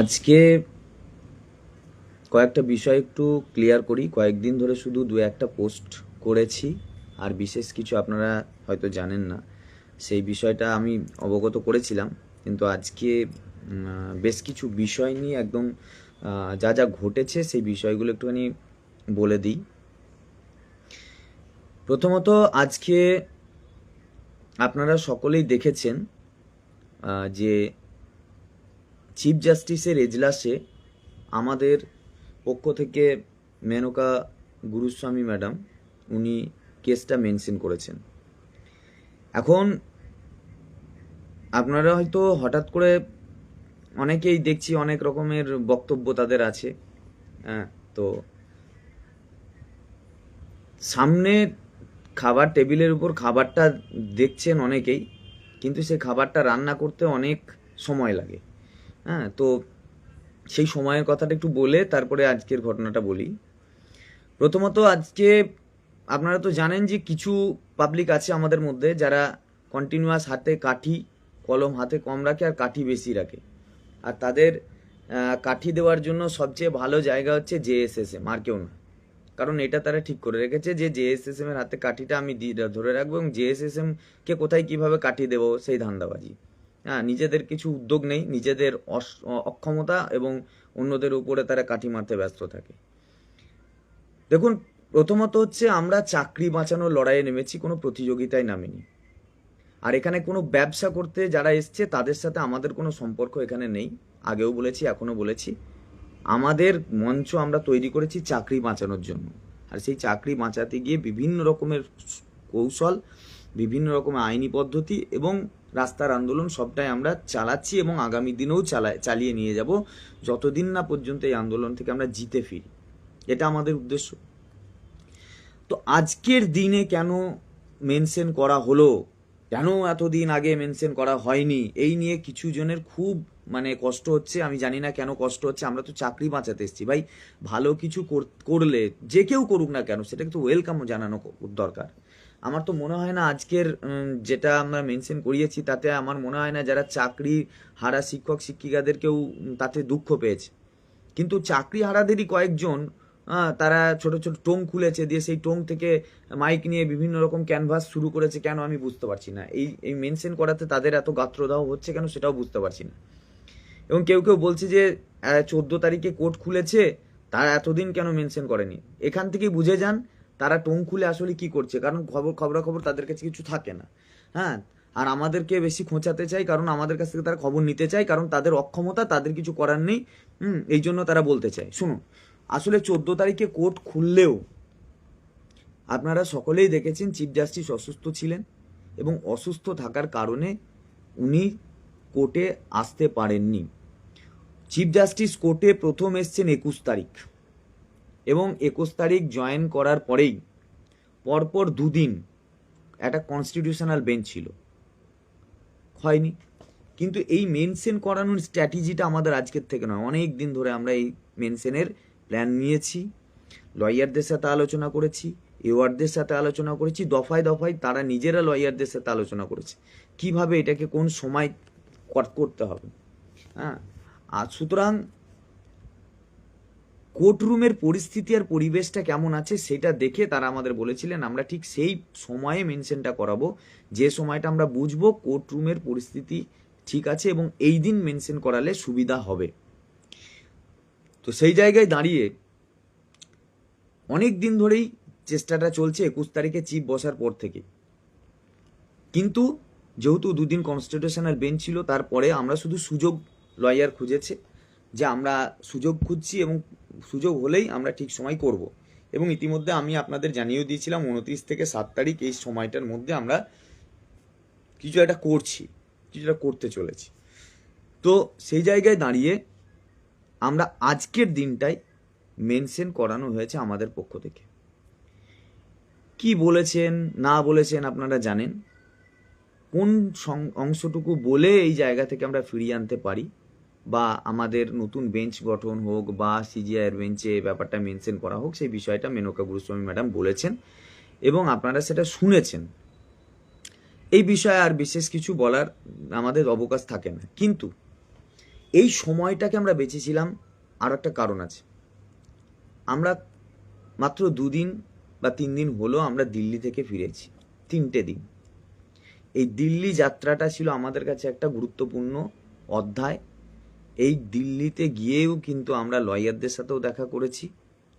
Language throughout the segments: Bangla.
আজকে কয়েকটা বিষয় একটু ক্লিয়ার করি। কয়েকদিন ধরে শুধু দু একটা পোস্ট করেছি, আর বিশেষ কিছু আপনারা হয়তো জানেন না। সেই বিষয়টা আমি অবগত করেছিলাম, কিন্তু আজকে বেশ কিছু বিষয় নিয়ে একদম যা যা ঘটেছে সেই বিষয়গুলো একটুখানি বলে দিই। প্রথমত আজকে আপনারা সকলেই দেখেছেন যে চিফ জাস্টিসের এজলাসে আমাদের পক্ষ থেকে মেনকা গুরুস্বামী ম্যাডাম, উনি কেসটা মেনশন করেছেন। এখন আপনারা হয়তো হঠাৎ করে অনেকেই দেখছি অনেক রকমের বক্তব্য তাদের আছে। হ্যাঁ তো সামনে খাবার, টেবিলের উপর খাবারটা দেখছেন অনেকেই। কিন্তু সেই খাবারটা রান্না করতে অনেক সময় লাগে। হ্যাঁ তো সেই সময়ের কথাটা একটু বলে তারপরে আজকের ঘটনাটা বলি। প্রথমত আজকে আপনারা তো জানেন যে কিছু পাবলিক আছে আমাদের মধ্যে যারা কন্টিনিউয়াস হাতে কাঠি, কলম হাতে কম রাখে আর কাঠি বেশি রাখে। আর তাদের কাঠি দেওয়ার জন্য সবচেয়ে ভালো জায়গা হচ্ছে জেএসএসএম আর কেউ না কারণ এটা তারা ঠিক করে রেখেছে যে জেএসএসএম এর হাতে কাঠিটা আমি ধরে রাখব এবং জেএসএসএম কে কোথায় কীভাবে কাঠি দেবো সেই ধান্দাবাজি। হ্যাঁ নিজেদের কিছু উদ্যোগ নেই, নিজেদের অক্ষমতা এবং অন্যদের উপরে তারা কাঠি মারতে ব্যস্ত থাকে। দেখুন, প্রথমত হচ্ছে আমরা চাকরি বাঁচানোর লড়াইয়ে নেমেছি, কোনো প্রতিযোগিতায় নামিনি। আর এখানে কোনো ব্যবসা করতে যারা এসছে, তাদের সাথে আমাদের কোনো সম্পর্ক এখানে নেই। আগেও বলেছি এখনও বলেছি। আমাদের মঞ্চ আমরা তৈরি করেছি চাকরি বাঁচানোর জন্য। আর সেই চাকরি বাঁচাতে গিয়ে বিভিন্ন রকমের কৌশল, বিভিন্ন রকমের আইনি পদ্ধতি এবং রাস্তার আন্দোলন সবটাই আমরা চালাচ্ছি এবং আগামী দিনেও চালা চালিয়ে নিয়ে যাব। যতদিন না পর্যন্ত এই আন্দোলন থেকে আমরা জিতে ফিরি। এটা আমাদের উদ্দেশ্য। তো আজকের দিনে কেন মেনশন করা হলো? কেন এতদিন আগে মেনশন করা হয়নি? এই নিয়ে কিছু জনের খুব মানে কষ্ট হচ্ছে, আমি জানি না কেন কষ্ট হচ্ছে, আমরা তো চাকরি বাঁচাতে এসেছি। ভাই, ভালো কিছু করলে, যে কেউ করুক না কেন, সেটাকে তো ওয়েলকাম জানানো দরকার। আমার তো মনে হয় না আজকের যেটা আমরা মেনশন করিয়েছি, তাতে আমার মনে হয় না যারা চাকরি হারা শিক্ষক, শিক্ষিকাদেরকেও তাতে দুঃখ পেয়েছে। কিন্তু চাকরি হারাদেরই কয়েকজন তারা ছোট ছোট টোং খুলেছে, দিয়ে সেই টোং থেকে মাইক নিয়ে বিভিন্ন রকম ক্যানভাস শুরু করেছে, কেন আমি বুঝতে পারছি না। এই এই মেনশন করাতে তাদের এত গাত্রদাহ হচ্ছে কেন, সেটাও বুঝতে পারছি না। এবং কেউ কেউ বলছে যে চোদ্দ তারিখে কোর্ট খুলেছে, তারা এতদিন কেন মেনশন করেনি? এখান থেকেই বুঝে যান তারা টোং খুলে আসলে কি করছে, কারণ খবর খবরাখবর তাদের কাছে কিছু থাকে না। হ্যাঁ আর আমাদেরকে বেশি খোঁচাতে চাই, কারণ আমাদের কাছ থেকে তারা খবর নিতে চায়, কারণ তাদের অক্ষমতা, তাদের কিছু করার নেই, হুম, এই জন্য তারা বলতে চায়। শুনুন, আসলে চোদ্দ তারিখে কোর্ট খুললেও আপনারা সকলেই দেখেছেন চিফ জাস্টিস অসুস্থ ছিলেন এবং অসুস্থ থাকার কারণে উনি কোর্টে আসতে পারেননি। চিফ জাস্টিস কোর্টে প্রথম এসছেন একুশ তারিখ এবং একুশ তারিখ জয়েন করার পরেই পরপর দুদিন একটা কনস্টিটিউশনাল বেঞ্চ ছিল। হয়নি। কিন্তু এই মেনশন করানোর স্ট্র্যাটেজিটা আমাদের আজকের থেকে নয়। অনেক দিন ধরে আমরা এই মেনশনের প্ল্যান নিয়েছি। লয়ারদের সাথে আলোচনা করেছি এওয়ার্ডদের সাথে আলোচনা করেছি, দফায় দফায় তারা নিজেরা লয়ারদের সাথে আলোচনা করেছে। কীভাবে এটাকে কোন সময় কর- করতে হবে? হ্যাঁ? আর সুতরাং কোর্টরুমের পরিস্থিতি আর পরিবেশটা কেমন আছে সেটা দেখে তারা আমাদের বলেছিলেন, আমরা ঠিক সেই সময়ে মেনশনটা করাবো। যে সময়টা আমরা বুঝব কোর্টরুমের পরিস্থিতি ঠিক আছে এবং এই দিন মেনশন করালে সুবিধা হবে। তো সেই জায়গায় দাঁড়িয়ে অনেক দিন ধরেই চেষ্টাটা চলছে একুশ তারিখে চিফ বসার পর থেকে। কিন্তু যেহেতু দুদিন কনস্টিটিউশনাল বেঞ্চ ছিল, তারপরে আমরা শুধু সুযোগ লয়ার খুঁজেছে যে আমরা সুযোগ খুঁজছি এবং সুযোগ হলেই আমরা ঠিক সময় করব। এবং ইতিমধ্যে আমি আপনাদের জানিয়েও দিয়েছিলাম উনত্রিশ থেকে সাত তারিখ এই সময়টার মধ্যে আমরা কিছু একটা করছি কিছুটা করতে চলেছি। তো সেই জায়গায় দাঁড়িয়ে আমরা আজকের দিনটাই মেনশন করানো হয়েছে আমাদের পক্ষ থেকে। কি বলেছেন, না বলেছেন আপনারা জানেন? কোন অংশটুকু বলে এই জায়গা থেকে আমরা ফিরিয়ে আনতে পারি? বা আমাদের নতুন বেঞ্চ গঠন হোক বা সিজিআইয়ের বেঞ্চে ব্যাপারটা মেনশন করা হোক, সেই বিষয়টা মেনকা গুরুস্বামী ম্যাডাম বলেছেন এবং আপনারা সেটা শুনেছেন। এই বিষয়ে আর বিশেষ কিছু বলার আমাদের অবকাশ থাকে না। কিন্তু এই সময়টাকে আমরা বেঁচেছিলাম আর একটা কারণ আছে। আমরা মাত্র দুদিন বা তিন দিন হলো আমরা দিল্লি থেকে ফিরেছি, তিনটে দিন। এই দিল্লি যাত্রাটা ছিল আমাদের কাছে একটা গুরুত্বপূর্ণ অধ্যায়। এই দিল্লিতে গিয়েও কিন্তু আমরা লয়ারদের সাথেও দেখা করেছি,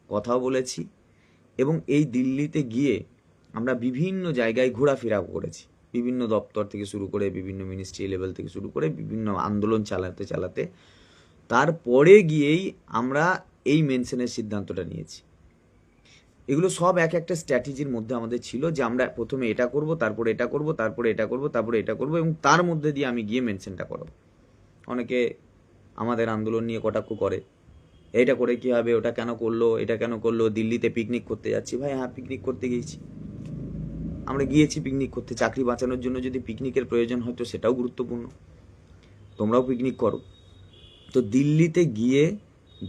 কথাও বলেছি এবং এই দিল্লিতে গিয়ে আমরা বিভিন্ন জায়গায় ঘোরাফেরাও করেছি। বিভিন্ন দপ্তর থেকে শুরু করে বিভিন্ন মিনিস্ট্রি লেভেল থেকে শুরু করে বিভিন্ন আন্দোলন চালাতে চালাতে। তারপরে গিয়েই আমরা এই মেনশনের সিদ্ধান্তটা নিয়েছি। এগুলো সব এক একটা স্ট্র্যাটেজির মধ্যে আমাদের ছিল যে আমরা প্রথমে এটা করব, তারপরে এটা করব, তারপরে এটা করব, তারপরে এটা করব এবং তার মধ্যে দিয়ে আমি গিয়ে মেনশনটা করব। অনেকে আমাদের আন্দোলন নিয়ে কটাক্ষ করে। এটা করে কি হবে, ওটা কেন করল, এটা কেন করল, দিল্লিতে পিকনিক করতে যাচ্ছি। ভাই হ্যাঁ পিকনিক করতে গিয়েছি। আমরা গিয়েছি পিকনিক করতে। চাকরি বাঁচানোর জন্য যদি পিকনিকের প্রয়োজন হয় তো সেটাও গুরুত্বপূর্ণ। তোমরাও পিকনিক করো। তো দিল্লিতে গিয়ে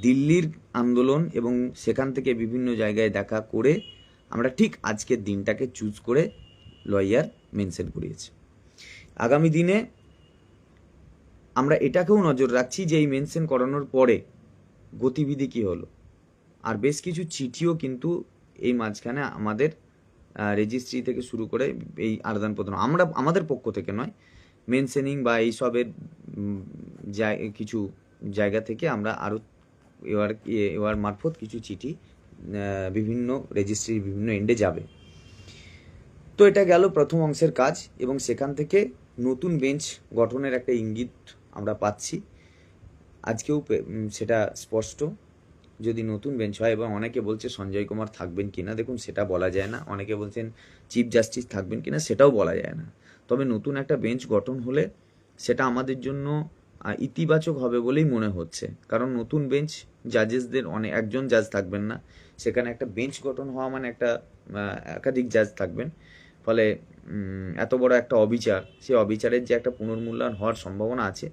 দিল্লির আন্দোলন এবং সেখান থেকে বিভিন্ন জায়গায় দেখা করে আমরা ঠিক আজকের দিনটাকে চুজ করে লয়ার মেনশন করিয়েছি। আগামী দিনে আমরা এটাকেও নজর রাখছি যে এই মেনশন করানোর পরে গতিবিধি কী হলো। আর বেশ কিছু চিঠিও কিন্তু এই মাঝখানে আমাদের রেজিস্ট্রি থেকে শুরু করে এই আদান প্রদান আমরা, আমাদের পক্ষ থেকে নয় মেনশনিং বা এইসবের কিছু জায়গা থেকে আমরা আরও এবার এবার মারফত কিছু চিঠি বিভিন্ন রেজিস্ট্রির বিভিন্ন এন্ডে যাবে। তো এটা গেল প্রথম অংশের কাজ এবং সেখান থেকে নতুন বেঞ্চ গঠনের একটা ইঙ্গিত আমরা পাচ্ছি। আজকেও সেটা স্পষ্ট। যদি নতুন বেঞ্চ হয়, এবং অনেকে বলছে সঞ্জয় কুমার থাকবেন কিনা, দেখুন সেটা বলা যায় না। অনেকে বলছেন চিফ জাস্টিস থাকবেন কিনা, সেটাও বলা যায় না। তবে নতুন একটা বেঞ্চ গঠন হলে সেটা আমাদের জন্য ইতিবাচক হবে বলেই মনে হচ্ছে। কারণ নতুন বেঞ্চ জাজেসদের অনেক একজন জাজ থাকবেন না। সেখানে একটা বেঞ্চ গঠন হওয়া মানে একটা একাধিক জাজ থাকবেন। ফলে এত বড় একটা অবিচার, সেই অবিচারের যে একটা পুনর্মূল্যায়ন হওয়ার সম্ভাবনা আছে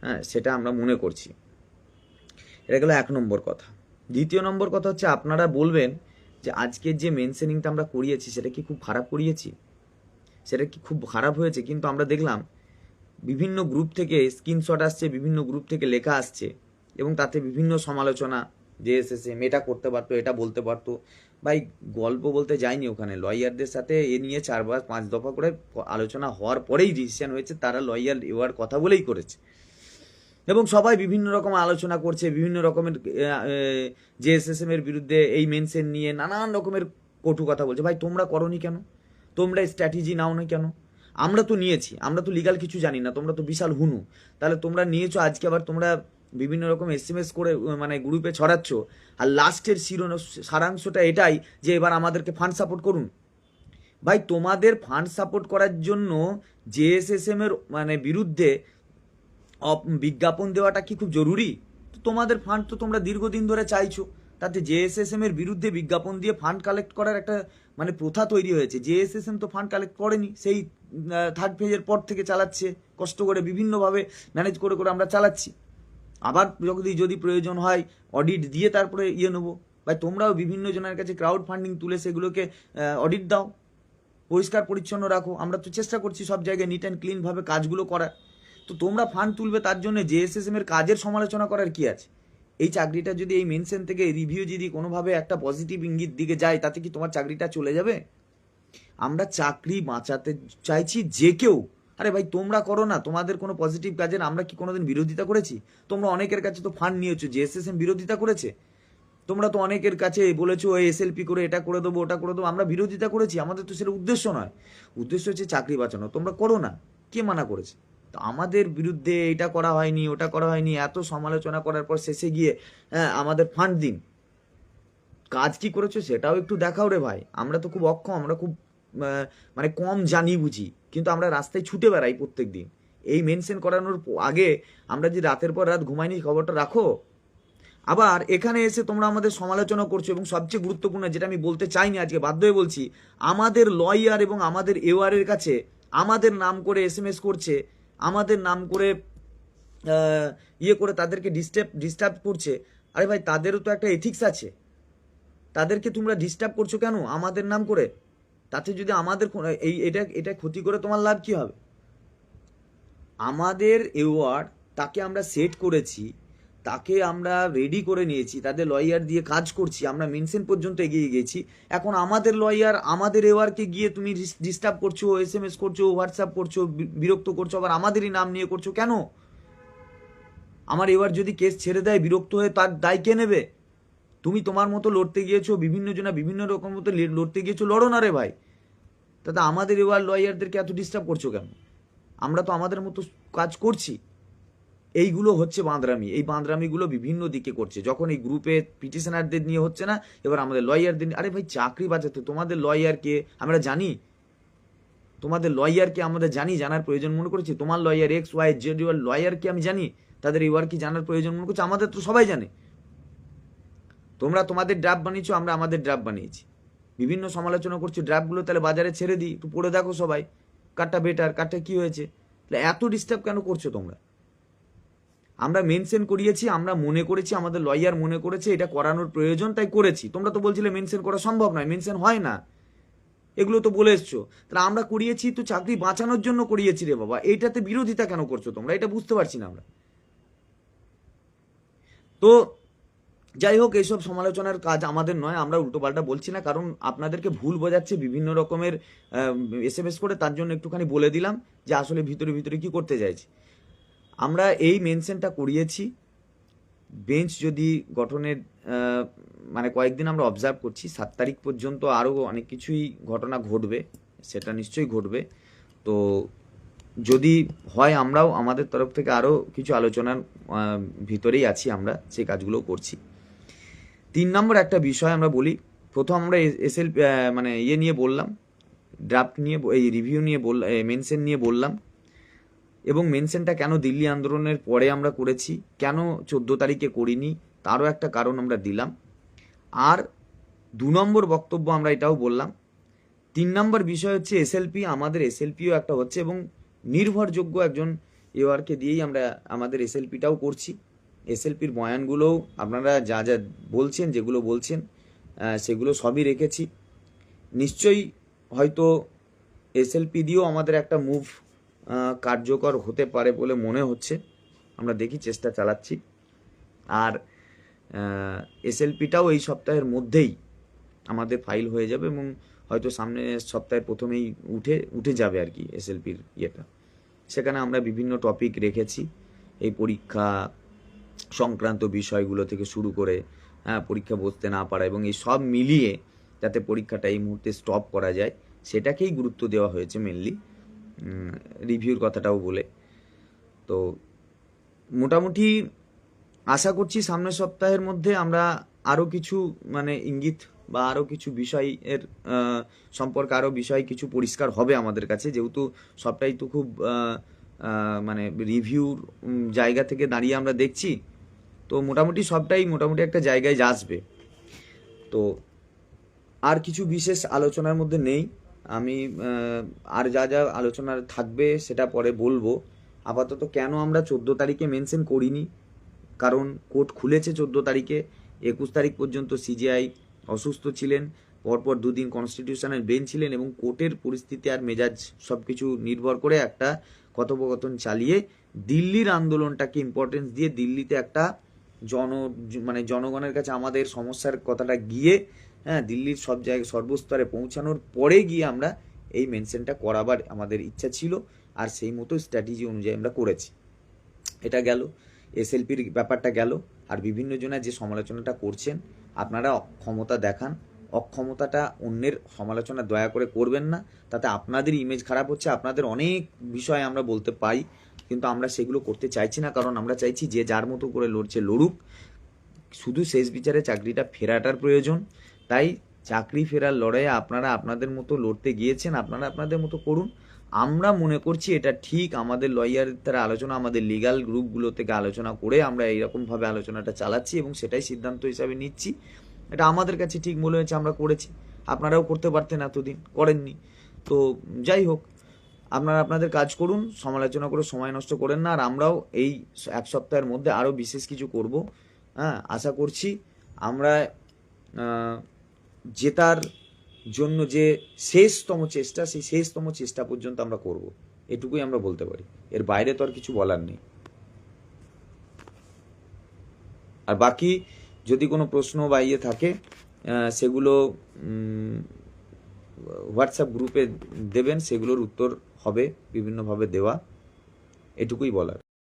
হ্যাঁ সেটা আমরা মনে করছি। এটা গেল এক নম্বর কথা। দ্বিতীয় নম্বর কথা হচ্ছে, আপনারা বলবেন যে আজকের যে মেনশনিংটা আমরা করিয়েছি, সেটা কি খুব খারাপ করিয়েছি? সেটা কি খুব খারাপ হয়েছে? কিন্তু আমরা দেখলাম, বিভিন্ন গ্রুপ থেকে স্ক্রিনশট আসছে, বিভিন্ন গ্রুপ থেকে লেখা আসছে, এবং তাতে বিভিন্ন সমালোচনা, যে এসেছে এটা করতে পারতো, এটা বলতে পারতো। ভাই, গল্প বলতে যায়নি ওখানে। লয়ারদের সাথে এ নিয়ে চারবার, পাঁচ দফা করে আলোচনা হওয়ার পরেই ডিসিশন হয়েছে, তারা লয়ার এওয়ার কথা বলেই করেছে। এবং সবাই বিভিন্ন রকম আলোচনা করছে, বিভিন্ন রকমের জেএসএসএম এর বিরুদ্ধে এই মেনশন নিয়ে নানান রকমের কটু কথা বলছে। ভাই, তোমরা করনি কেন? তোমরা স্ট্র্যাটেজি নাও না কেন? আমরা তো নিয়েছি, আমরা তো লিগাল কিছু জানি না, তোমরা তো বিশাল হুনু। তাহলে তোমরা নিয়েছো, আজকে আবার তোমরা বিভিন্ন রকম এস এম এস করে মানে গ্রুপে ছড়াচ্ছ। আর লাস্টের শিরোন, সারাংশটা এটাই যে এবার আমাদেরকে ফান্ড সাপোর্ট করুন। ভাই, তোমাদের ফান্ড সাপোর্ট করার জন্য জেএসএসএম এর মানে বিরুদ্ধে বিজ্ঞাপন দেওয়াটা কি খুব জরুরি? তো তোমাদের ফান্ড তো তোমরা দীর্ঘদিন ধরে চাইছো। তাতে জেএসএসএম এর বিরুদ্ধে বিজ্ঞাপন দিয়ে ফান্ড কালেক্ট করার একটা মানে প্রথা তৈরি হয়েছে। জেএসএসএম তো ফান্ড কালেক্ট করেনি, সেই থার্ড ফেজের পর থেকে চালাচ্ছে। কষ্ট করে বিভিন্নভাবে ম্যানেজ করে করে আমরা চালাচ্ছি। আবার যদি যদি প্রয়োজন হয় অডিট দিয়ে তারপরে ইয়ে নেব। ভাই তোমরাও বিভিন্ন জনের কাছে ক্রাউড ফান্ডিং তুলে সেগুলোকে অডিট দাও। পরিষ্কার পরিচ্ছন্ন রাখো। আমরা তো চেষ্টা করছি সব জায়গায় নিট অ্যান্ড ক্লিনভাবে কাজগুলো করার। তো তোমরা ফান্ড তুলবে তার জন্য জেএসএসএম এর কাজের সমালোচনা করার কি আছে? এই চাকরিটা যদি এই মেনশন থেকে রিভিউ যদি কোনোভাবে একটা পজিটিভ ইঙ্গিত দিকে যায়, তাতে কি তোমার চাকরিটা চলে যাবে? আমরা চাকরি বাঁচাতে চাইছি যে কেউ। আরে ভাই, তোমরা করো না, তোমাদের কোনো পজিটিভ কাজের আমরা কি কোনোদিন বিরোধিতা করেছি? তোমরা অনেকের কাছে তো ফান্ড নিয়েছো জেএসএসএম বিরোধিতা করেছে। তোমরা তো অনেকের কাছে বলেছ, এই এসএলপি করে এটা করে দেবো, ওটা করে দেবো। আমরা বিরোধিতা করেছি, আমাদের তো সেটা উদ্দেশ্য নয়। উদ্দেশ্য হচ্ছে চাকরি বাঁচানো। তোমরা করো না। কে মানা করেছে? তো আমাদের বিরুদ্ধে এটা করা হয়নি, ওটা করা হয়নি, এত সমালোচনা করার পর শেষে গিয়ে হ্যাঁ আমাদের ফান্ড দিন। কাজ কি করেছ সেটাও একটু দেখাও রে ভাই। আমরা তো খুব অক্ষম, আমরা খুব মানে কম জানি বুঝি, কিন্তু আমরা রাস্তায় ছুটে বেড়াই প্রত্যেক দিন এই মেনশন করানোর আগে আমরা যে রাতের পর রাত ঘুমাইনি খবরটা রাখো। আবার এখানে এসে তোমরা আমাদের সমালোচনা করছ এবং সবচেয়ে গুরুত্বপূর্ণ যেটা আমি বলতে চাইনি আজকে, বাধ্য হয়ে বলছি, আমাদের লয়ার এবং আমাদের এওয়ারের কাছে, আমাদের নাম করে এস করছে আমাদের নাম করে ইয়ে করে তাদেরকে ডিস্টার্ব ডিস্টার্ব করছে। আরে ভাই, তাদেরও তো একটা এথিক্স আছে। তাদেরকে তোমরা ডিস্টার্ব করছ কেন? আমাদের নাম করে। তাতে যদি আমাদের এই, এটা এটা ক্ষতি করে তোমার লাভ কি হবে? আমাদের এওয়ার্ড তাকে আমরা সেট করেছি তাকে আমরা রেডি করে নিয়েছি, তাদের লয়ার দিয়ে কাজ করছি, আমরা মেনশন পর্যন্ত এগিয়ে গেছি। এখন আমাদের লয়ার আমাদের এওয়ারকে গিয়ে তুমি ডিস্টার্ব করছ এস এম এস করছ হোয়াটসঅ্যাপ করছ বিরক্ত করছ, আবার আমাদেরই নাম নিয়ে করছ কেন? আমার এবার যদি কেস ছেড়ে দেয়, বিরক্ত হয়ে তার দায় কে নেবে? তুমি তোমার মতো লড়তে গিয়েছো, বিভিন্ন জনা বিভিন্ন রকম মতো লড়তে গিয়েছো, লড়ো না রে ভাই। তাতে আমাদের এবার লয়ারদেরকে এত ডিস্টার্ব করছ কেন? আমরা তো আমাদের মতো কাজ করছি। এইগুলো হচ্ছে বাঁদরামি। এই বাঁদরামিগুলো বিভিন্ন দিকে করছে। যখন এই গ্রুপে পিটিশনারদের নিয়ে হচ্ছে না, এবার আমাদের লয়ারদের আরে ভাই চাকরি বাঁচাতে, তোমাদের লয়ারকে আমরা জানি? তোমাদের লয়ারকে আমাদের জানি, জানার প্রয়োজন মনে করেছি? তোমার lawyer X Y Z or লয়ারকে আমি জানি? তাদের এবার কি জানার প্রয়োজন মনে করছে? আমাদের তো সবাই জানে। তোমরা তোমাদের ড্রাফ বানিয়েছো, আমরা আমাদের ড্রাফট বানিয়েছি। বিভিন্ন সমালোচনা করছি ড্রাফগুলো তাহলে বাজারে ছেড়ে দিই। একটু পড়ে দেখো সবাই, কারটা বেটার কারটা কি হয়েছে? তাহলে এত ডিস্টার্ব কেন করছ তোমরা? আমরা মেনশন করিয়েছি, আমরা মনে করেছি, আমাদের লয়ার মনে করেছে, এটা করানোর প্রয়োজন, তাই করেছি। তোমরা তো বলছিলে মেনশন করা সম্ভব নয়, মেনশন হয় না। এগুলো তো বলে এসছো। তাহলে আমরা করিয়েছি, তো চাকরি বাঁচানোর জন্য করিয়েছি রে বাবা। এইটাতে বিরোধিতা কেন করছ তোমরা? এটা বুঝতে পারছি না আমরা। তো যাই হোক, এইসব সমালোচনার কাজ আমাদের নয়, আমরা উল্টোপাল্টা বলছি না, কারণ আপনাদেরকে ভুল বোঝাচ্ছে বিভিন্ন রকমের এস করে, তার জন্য একটুখানি বলে দিলাম যে আসলে ভিতরে ভিতরে কি করতে চাইছি। আমরা এই মেনশনটা করিয়েছি। বেঞ্চ যদি গঠনের মানে কয়েকদিন আমরা অবজার্ভ করছি, সাত তারিখ পর্যন্ত আরও অনেক কিছুই ঘটনা ঘটবে, সেটা নিশ্চয়ই ঘটবে। তো যদি হয় আমরাও আমাদের তরফ থেকে আরও কিছু আলোচনার ভিতরেই আছি আমরা সেই কাজগুলো করছি। তিন নম্বর একটা বিষয় আমরা বলি, প্রথম আমরা এসএল মানে ইয়ে নিয়ে বললাম ড্রাফট নিয়ে, এই রিভিউ নিয়ে বললাম মেনশন নিয়ে বললাম এবং মেনশনটা কেন দিল্লি আন্দোলনের পরে আমরা করেছি? কেন চোদ্দ তারিখে করিনি? তারও একটা কারণ আমরা দিলাম। আর দু নম্বর বক্তব্য আমরা এটাও বললাম। তিন নম্বর বিষয় হচ্ছে এসএলপি আমাদের এসএলপিও একটা হচ্ছে এবং নির্ভরযোগ্য একজন এওয়ারকে দিয়েই আমরা আমাদের এসএলপিটাও করছি। এসএলপির বয়ানগুলোও আপনারা যা যা বলছেন, যেগুলো বলছেন সেগুলো সবই রেখেছি। নিশ্চয়ই হয়তো এসএলপি দিয়েও আমাদের একটা মুভ কার্যকর হতে পারে বলে মনে হচ্ছে। আমরা দেখি, চেষ্টা চালাচ্ছি। আর এসএলপিটাও এই সপ্তাহের মধ্যেই আমাদের ফাইল হয়ে যাবে এবং হয়তো সামনের সপ্তাহের প্রথমেই উঠে উঠে যাবে আর কি এসএলপির ইয়েটা। সেখানে আমরা বিভিন্ন টপিক রেখেছি। এই পরীক্ষা সংক্রান্ত বিষয়গুলো থেকে শুরু করে হ্যাঁ পরীক্ষা বসতে না পারা এবং এই সব মিলিয়ে যাতে পরীক্ষাটা এই মুহূর্তে স্টপ করা যায়, সেটাকেই গুরুত্ব দেওয়া হয়েছে মেনলি রিভিউর কথাটাও বলে। তো মোটামুটি আশা করছি সামনের সপ্তাহের মধ্যে আমরা আরও কিছু মানে ইঙ্গিত বা আরও কিছু বিষয়ের সম্পর্কে আরও বিষয় কিছু পরিষ্কার হবে আমাদের কাছে। যেহেতু সবটাই তো খুব মানে রিভিউর জায়গা থেকে দাঁড়িয়ে আমরা দেখছি, তো মোটামুটি সবটাই মোটামুটি একটা জায়গায় আসবে তো আর কিছু বিশেষ আলোচনার মধ্যে নেই। আমি আর যা যা আলোচনার থাকবে সেটা পরে বলব। আপাতত কেন আমরা চোদ্দ তারিখে মেনশন করিনি? কারণ কোর্ট খুলেছে চোদ্দ তারিখে, একুশ তারিখ পর্যন্ত সিজিআই অসুস্থ ছিলেন, পরপর দুদিন কনস্টিটিউশনের বেঞ্চ ছিলেন এবং কোর্টের পরিস্থিতি আর মেজাজ সব কিছু নির্ভর করে একটা কথোপকথন চালিয়ে দিল্লির আন্দোলনটাকে ইম্পর্টেন্স দিয়ে দিল্লিতে একটা জন মানে জনগণের কাছে আমাদের সমস্যার কথাটা গিয়ে হ্যাঁ দিল্লির সব জায়গায় সর্বস্তরে পৌঁছানোর পরে গিয়ে আমরা এই মেনশনটা করাবার আমাদের ইচ্ছা ছিল আর সেই মতো স্ট্র্যাটেজি অনুযায়ী আমরা করেছি। এটা গেল, এসএলপির ব্যাপারটা গেল আর বিভিন্ন জনা যে সমালোচনাটা করছেন, আপনারা অক্ষমতা দেখান। অক্ষমতাটা অন্যের সমালোচনা দয়া করে করবেন না, তাতে আপনাদের ইমেজ খারাপ হচ্ছে, আপনাদের অনেক বিষয় আমরা বলতে পাই। কিন্তু আমরা সেগুলো করতে চাইছি না, কারণ আমরা চাইছি যে যার মতো করে লড়ছে লড়ুক। শুধু শেষ বিচারে চাকরিটা ফেরাটার প্রয়োজন। তাই চাকরি ফেরার লড়াইয়ে আপনারা আপনাদের মতো লড়তে গিয়েছেন, আপনারা আপনাদের মতো করুন। আমরা মনে করছি এটা ঠিক, আমাদের লয়ার তারা আলোচনা, আমাদের লিগাল গ্রুপগুলো থেকে আলোচনা করে আমরা এইরকমভাবে আলোচনাটা চালাচ্ছি এবং সেটাই সিদ্ধান্ত হিসাবে নিচ্ছি। এটা আমাদের কাছে ঠিক মনে হয়েছে, আমরা করেছি। আপনারাও করতে পারতেন এতদিন, করেননি। তো যাই হোক আপনারা আপনাদের কাজ করুন, সমালোচনা করে সময় নষ্ট করেন না, আর আমরাও এই এক সপ্তাহের মধ্যে আরও বিশেষ কিছু করব। হ্যাঁ আশা করছি আমরা জেতার জন্য যে শেষতম চেষ্টা, সেই শেষতম চেষ্টা পর্যন্ত আমরা করব। এটুকুই আমরা বলতে পারি। এর বাইরে তো আর কিছু বলার নেই। আর বাকি যদি কোনো প্রশ্ন বা ইয়ে থাকে সেগুলো হোয়াটসঅ্যাপ গ্রুপে দেবেন, সেগুলোর উত্তর হবে বিভিন্নভাবে দেওয়া এটুকুই বলার।